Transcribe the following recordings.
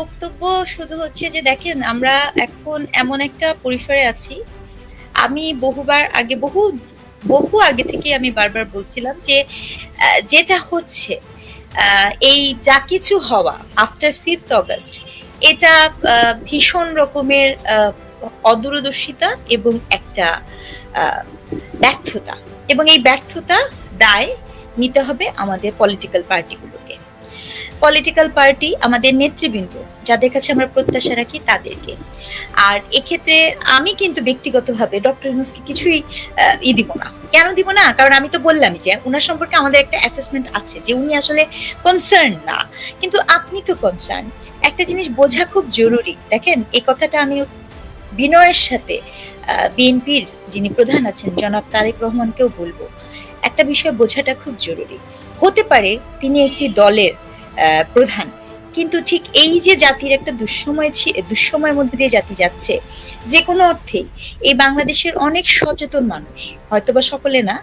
বক্তব্য শুধু হচ্ছে যে দেখেন, আমরা এখন এমন একটা পরিসরে আছি। আমি বহুবার আগে বহু বহু আগে থেকে আমি বারবার বলছিলাম যে যেটা হচ্ছে এই যা কিছু হওয়া আফটার ফিফথ অগস্ট এটা ভীষণ রকমের অদূরদর্শিতা এবং একটা ব্যর্থতা। এবং এই ব্যর্থতা দায় নিতে হবে আমাদের পলিটিক্যাল পার্টিগুলোকে পলিটিক্যাল পার্টি আমাদের নেতৃবৃন্দ, যাদের কাছে আমরা প্রত্যাশা রাখি তাদেরকে। আর এক্ষেত্রে আমি কিন্তু ব্যক্তিগতভাবে ডক্টর ইউনুসকে কিছুই ই দিব না। কেন দিব না? কারণ আমি তো বললামই যে ওনার সম্পর্কে আমাদের একটা অ্যাসেসমেন্ট আছে যে উনি আসলে কনসার্ন না। কিন্তু আপনি তো কনসার্ন একটা জিনিস বোঝা খুব জরুরি। দেখেন এই কথাটা আমি বিনয়ের সাথে বিএনপির যিনি প্রধান আছেন, জনাব তারেক রহমানকেও বলব। একটা বিষয় বোঝাটা খুব জরুরি। হতে পারে তিনি একটি দলের প্রধান। কিন্তু ঠিক এই যে জাতির একটা দুঃসময় দুঃসময়ের মধ্যে দিয়ে জাতি যাচ্ছে, যে কোনো অর্থেই এই বাংলাদেশের অনেক সচেতন মানুষ, হয়তোবা সকলে না,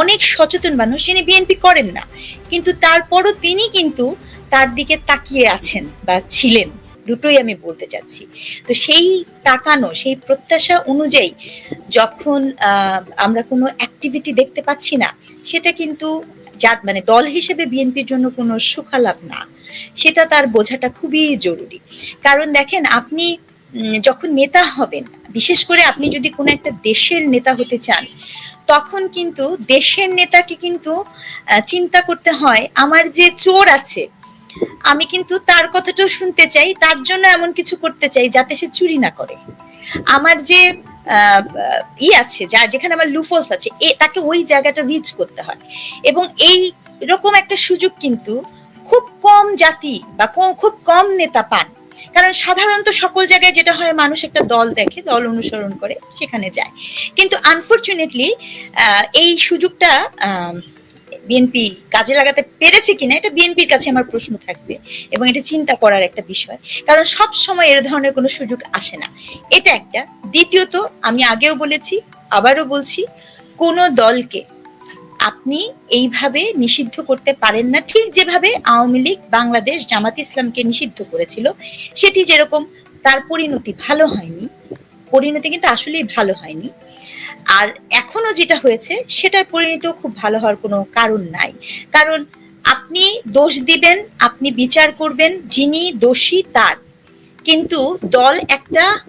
অনেক সচেতন মানুষ যিনি বিএনপি করেন না, কিন্তু তারপরও তিনি কিন্তু তার দিকে তাকিয়ে আছেন বা ছিলেন। দুটোই আমি বলতে চাচ্ছি। তো সেই তাকানো, সেই প্রত্যাশা অনুযায়ী যখন আমরা কোনো অ্যাক্টিভিটি দেখতে পাচ্ছি না, সেটা কিন্তু যা মানে দল হিসেবে বিএনপির জন্য কোনো সুখালাভ না। সেটা তার বোঝাটা খুবই জরুরি। কারণ দেখেন, আপনি যখন নেতা হবেন, বিশেষ করে আপনি যদি কোনো একটা দেশের নেতা হতে চান, তখন কিন্তু দেশের নেতাকে কিন্তু চিন্তা করতে হয়, আমার যে চোর আছে, আমি কিন্তু তার কথাটাও শুনতে চাই, তার জন্য এমন কিছু করতে চাই যাতে সে চুরি না করে। আমার যে ই আছে, যার যেখানে আমার লুফোস আছে, এ, তাকে ওই জায়গাটা রিচ করতে হয়। এবং এই রকম একটা সুযোগ কিন্তু খুব কম জাতি বা খুব কম নেতা পান। কারণ সাধারণত সকল জায়গায় যেটা হয়, মানুষ একটা দল দেখে, দল অনুসরণ করে, সেখানে যায়। কিন্তু আনফর্চুনেটলি এই সুযোগটা বিএনপি কাজে লাগাতে পেরেছে কিনা, এটা বিএনপির কাছে আমার প্রশ্ন থাকবে এবং এটা চিন্তা করার একটা বিষয়। কারণ সব সময় এর ধরনের কোনো সুযোগ আসে না। এটা একটা। দ্বিতীয়ত, আমি আগেও বলেছি, আবারও বলছি, কোন দলকে আপনি এইভাবে নিষিদ্ধ করতে পারেন না। ঠিক যেভাবে আওয়ামী লীগ বাংলাদেশ জামাত ইসলামকে নিষিদ্ধ করেছিল, সেটি যেরকম তার পরিণতি ভালো হয়নি, পরিণতি কিন্তু আসলেই ভালো হয়নি। আর এখনও যেটা হয়েছে, সেটার পরিণত খুব ভালো হওয়ার কোনো কারণ নাই। কারণ আপনি দোষ দিবেন, আপনি বিচার করবেন, যিনি দোষী তার। কিন্তু দল একটা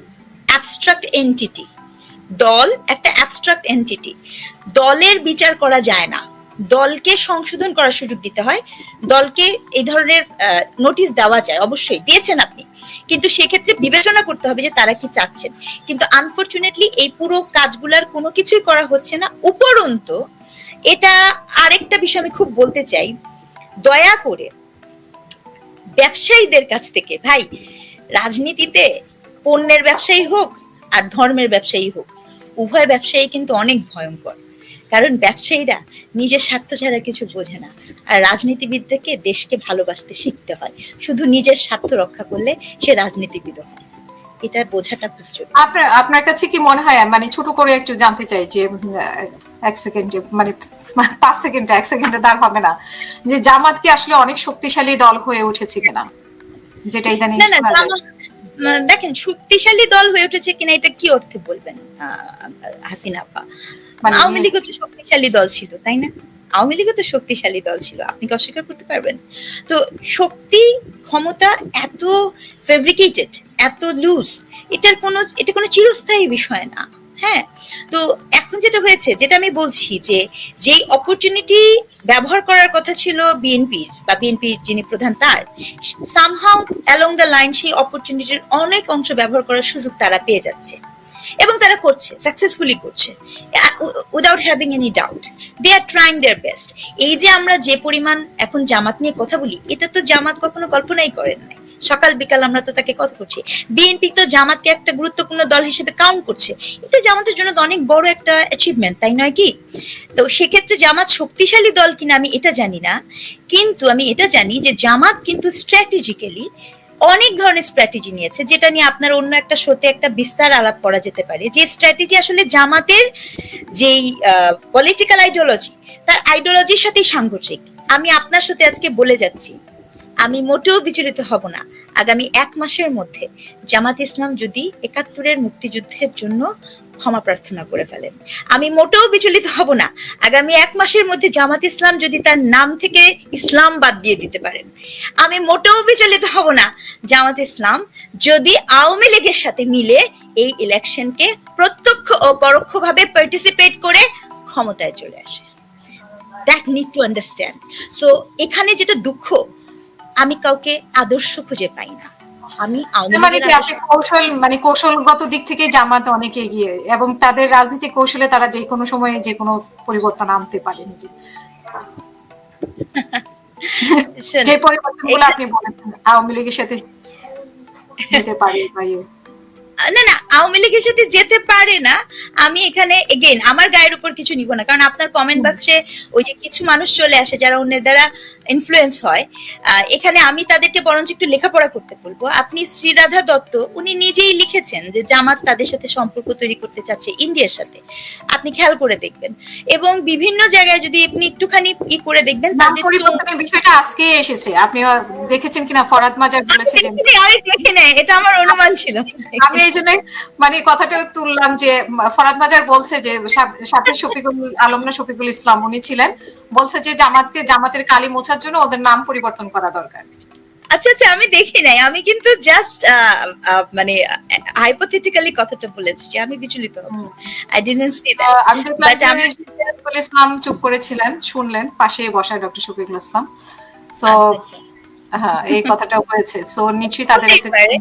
অ্যাবস্ট্রাক্ট এন্টিটি দল একটা অ্যাবস্ট্রাক্ট এন্টিটি দলের বিচার করা যায় না। দলকে সংশোধন করার সুযোগ দিতে হয়। দলকে এই ধরনের নোটিশ দেওয়া যায়, অবশ্যই। দিয়েছেন আপনি। কিন্তু সেক্ষেত্রে বিবেচনা করতে হবে যে তারা কি চাচ্ছেন। কিন্তু আনফরচুনেটলি এই পুরো কাজগুলার কোনো কিছুই করা হচ্ছে না। উপরন্ত, এটা আরেকটা বিষয় আমি খুব বলতে চাই। দয়া করে ব্যবসায়ীদের কাছ থেকে, ভাই, রাজনীতিতে পণ্যের ব্যবসায়ী হোক আর ধর্মের ব্যবসায়ী হোক, উভয় ব্যবসায়ী কিন্তু অনেক ভয়ঙ্কর। কারণ ব্যবসায়ীরা নিজের স্বার্থ ছাড়া কিছু বোঝে না। আর রাজনীতিবিদদেরকে দেশকে ভালোবাসতে শিখতে হয়। শুধু নিজের স্বার্থ রক্ষা করলে সে রাজনীতিবিদ হয়। এটা বোঝাটা খুব জরুরি। আপনার আপনার কাছে কি মনে হয় মানে ছোট করে একটু জানতে চাই যে এক সেকেন্ডে মানে পাঁচ সেকেন্ডে এক সেকেন্ডে দাঁড় হবে না। যে জামাত কি আসলে অনেক শক্তিশালী দল হয়ে উঠেছে কিনা? যেটা ইদানিং দেখেন শক্তিশালী দল হয়ে উঠেছে কিনা এটা কি অর্থে বলবেন হাসিনা আপা? মানে আওয়ামী লীগও তো শক্তিশালী দল ছিল তাই না? আওয়ামী লীগও তো শক্তিশালী দল ছিল আপনি কি অস্বীকার করতে পারবেন? তো শক্তি ক্ষমতা এত ফেব্রিকেটেড এত লুজ এটার কোনো এটা কোনো চিরস্থায়ী বিষয় না। হ্যাঁ তো এখন যেটা হয়েছে, যেটা আমি বলছি যে, যেই অপরচুনিটি ব্যবহার করার কথা ছিল বিএনপির বা বিএনপির যিনি প্রধান তার সামহাউ অ্যালং দ্য লাইন সেই অপরচুনিটির অনেক অংশ ব্যবহার করার সুযোগ তারা পেয়ে যাচ্ছে। এবং তারা করছে সাকসেসফুলি করছে। Without having any doubt they are trying their best এই যে আমরা যে পরিমাণ এখন জামাত নিয়ে কথা বলি, এটা তো জামাত কখনো কল্পনাই করেন নাই। সকাল, বিকাল আমরা তো তাকে কথা করছি বিএনপি তো জামাতকে একটা গুরুত্বপূর্ণ দল হিসেবে কাউন্ট করছে। এটা জামাতের জন্য তো অনেক বড় একটা অ্যাচিভমেন্ট তাই নয় কি? তো সেক্ষেত্রে জামাত শক্তিশালী দল কিনা আমি এটা জানি না। কিন্তু আমি এটা জানি যে জামাত কিন্তু স্ট্র্যাটেজিক্যালি অনেক ধরনের স্ট্র্যাটেজি নিয়েছে, যেটা নিয়ে আপনার অন্য একটা শোতে একটা বিস্তার আলাপ করা যেতে পারে। যে স্ট্র্যাটেজি আসলে জামাতের যেই পলিটিক্যাল আইডিওলজি তার আইডিওলজির সাথেই সাংঘর্ষিক। আমি আপনার সাথে আজকে বলে যাচ্ছি আমি মোটেও বিচলিত হব না। আগামী এক মাসের মধ্যে জামাত ইসলাম যদি একাত্তরের মুক্তিযুদ্ধের জন্য ক্ষমা প্রার্থনা করে ফেলেন। আমি মোটেও বিচলিত হব না। আগামী এক মাসের মধ্যে জামাত ইসলাম যদি তার নাম থেকে ইসলাম বাদ দিয়ে দিতে পারেন। আমি মোটেও বিচলিত হব না। জামাত ইসলাম যদি আওয়ামী লীগের সাথে মিলে এই ইলেকশনকে প্রত্যক্ষ ও পরোক্ষভাবে পার্টিসিপেট করে ক্ষমতায় চলে আসে। That need to understand so এখানে যেটা দুঃখ আমি কাউকে আদর্শ খুঁজে পাই না আমি মানে কি আপনি কৌশল মানে কৌশলগত দিক থেকে জামাত অনেক এগিয়ে এবং তাদের রাজনৈতিক কৌশলে তারা যে কোনো সময়ে যে কোনো পরিবর্তন আনতে পারে নিজে যে পরিবর্তনগুলো আপনি বলেছেন আওয়ামী লীগের সাথে যেতে পারে। না না আওয়ামী লীগের সাথে যেতে পারে না আমি এখানে এগেন আমার গায়ের উপর কিছু নিব না। কারণ আপনার কমেন্ট বাক্সে ওই যে কিছু মানুষ চলে আসে যারা অন্যের দ্বারা ইনফ্লুয়েন্স হয়। আহ, এখানে আমি তাদেরকে বরঞ্চ একটু লেখাপড়া করতে বলব। আপনি শ্রীরাধা দত্ত উনি নিজেই লিখেছেন যে জামাত তাদের সাথে সম্পর্ক তৈরি করতে চাচ্ছে ইন্ডিয়ার সাথে। আপনি খেয়াল করে দেখবেন। এবং বিভিন্ন জায়গায় যদি আপনি একটুখানি ই করে দেখবেন তাদের পরিবর্তনের বিষয়টা আজকে এসেছে। আপনি দেখেছেন কিনা? ফরাদ মাজার বলেছে যে আমি দেখি নাই এটা আমার অনুমান ছিল। আমি এই জন্য মানে কথাটা তুললাম যে ফরাদ মাজার বলছে যে সাথে শফিকুল আলম না শফিকুল ইসলাম উনি ছিলেন। বলছে যে জামাতকে জামাতের কালি মোছার জন্য ওদের নাম পরিবর্তন করা দরকার। আচ্ছা আচ্ছা আমি দেখি নাই। আমি কিন্তু জাস্ট মানে হাইপোথেটিক্যালি কথাটা বলেছি যে আমি বিচলিত আই ডিডন্ট সি দ্যাট আমি দেখলাম শফিকুল ইসলাম চুপ করেছিলেন শুনলেন পাশে বসায় ডক্টর শফিকুল ইসলাম। সো আচ্ছা, হ্যাঁ এই কথাটাও হয়েছে। সো নিশ্চয়ই তাদের হতেই একটা পারে।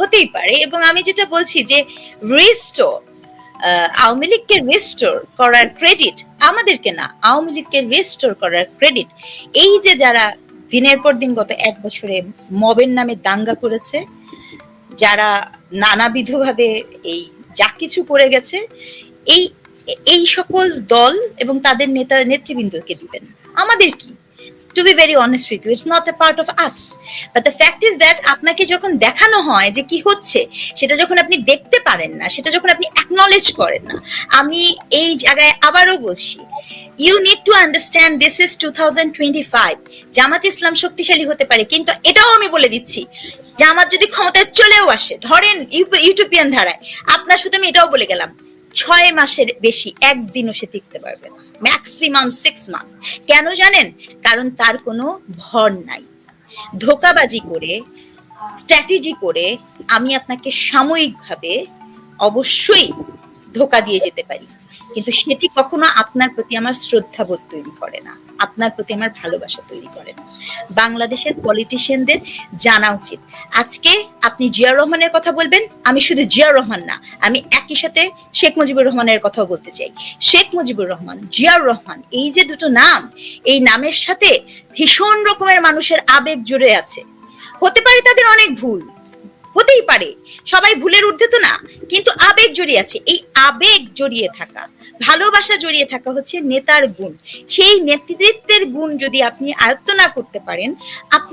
হতেই পারে। এবং আমি যেটা বলছি যে রিস্টোর আওয়ামী লীগকে রিস্টোর করার ক্রেডিট আমাদেরকে না আওয়ামী লীগকে রিস্টোর করার ক্রেডিট এই যে যারা দিনের পর দিন গত এক বছরে মবের নামে দাঙ্গা করেছে, যারা নানাবিধভাবে এই যা কিছু করে গেছে, এই এই সকল দল এবং তাদের নেতা, নেতৃবৃন্দকে দিবেন। আমাদের কি? To be very honest with you it's not a part of us but the fact is that আপনাকে যখন দেখানো হয় যে কি হচ্ছে, সেটা যখন আপনি দেখতে পারেন না, সেটা যখন আপনি অ্যাকনলেজ করেন না, আমি এই জায়গায় আবারও বলছি you need to understand this is two thousand twenty five Jamaat Islam শক্তিশালী হতে পারে, কিন্তু এটাও আমি বলে দিচ্ছি, জামাত যদি ক্ষমতায় চলেও আসে, ধরেন ইউটোপিয়ান ধারায়, আপনার শুধু আমি এটাও বলে গেলাম ছয় মাসের বেশি একদিনও সে টিকতে পারবে না। ম্যাক্সিমাম সিক্স মান্থ কেন জানেন? কারণ তার কোনো ভর নাই। ধোকাবাজি করে স্ট্র্যাটেজি করে আমি আপনাকে সাময়িকভাবে অবশ্যই ধোকা দিয়ে যেতে পারি। কিন্তু সেটি কখনো আপনার প্রতি আমার শ্রদ্ধাবোধ তৈরি করে না। আপনার প্রতি আমার ভালোবাসা তৈরি করে না। বাংলাদেশের পলিটিশিয়ানদের জানা উচিত। আজকে আপনি জিয়া রহমানের কথা বলবেন, আমি শুধু জিয়া রহমান না, আমি একই সাথে শেখ মুজিবুর রহমানের কথাও বলতে চাই। শেখ মুজিবুর রহমান, জিয়াউর রহমান, এই যে দুটো নাম, এই নামের সাথে ভীষণ রকমের মানুষের আবেগ জুড়ে আছে। হতে পারে তাদের অনেক ভুল, হতেই পারে, সবাই ভুলের ঊর্ধ্বে তো না, কিন্তু আবেগ জড়িয়ে আছে, এই আবেগ জড়িয়ে থাকা, ভালোবাসা জড়িয়ে থাকা হচ্ছে নেতার গুণ। সেই নেতৃত্বের গুণ যদি আপনি আয়ত্ত না করতে পারেন, আপনি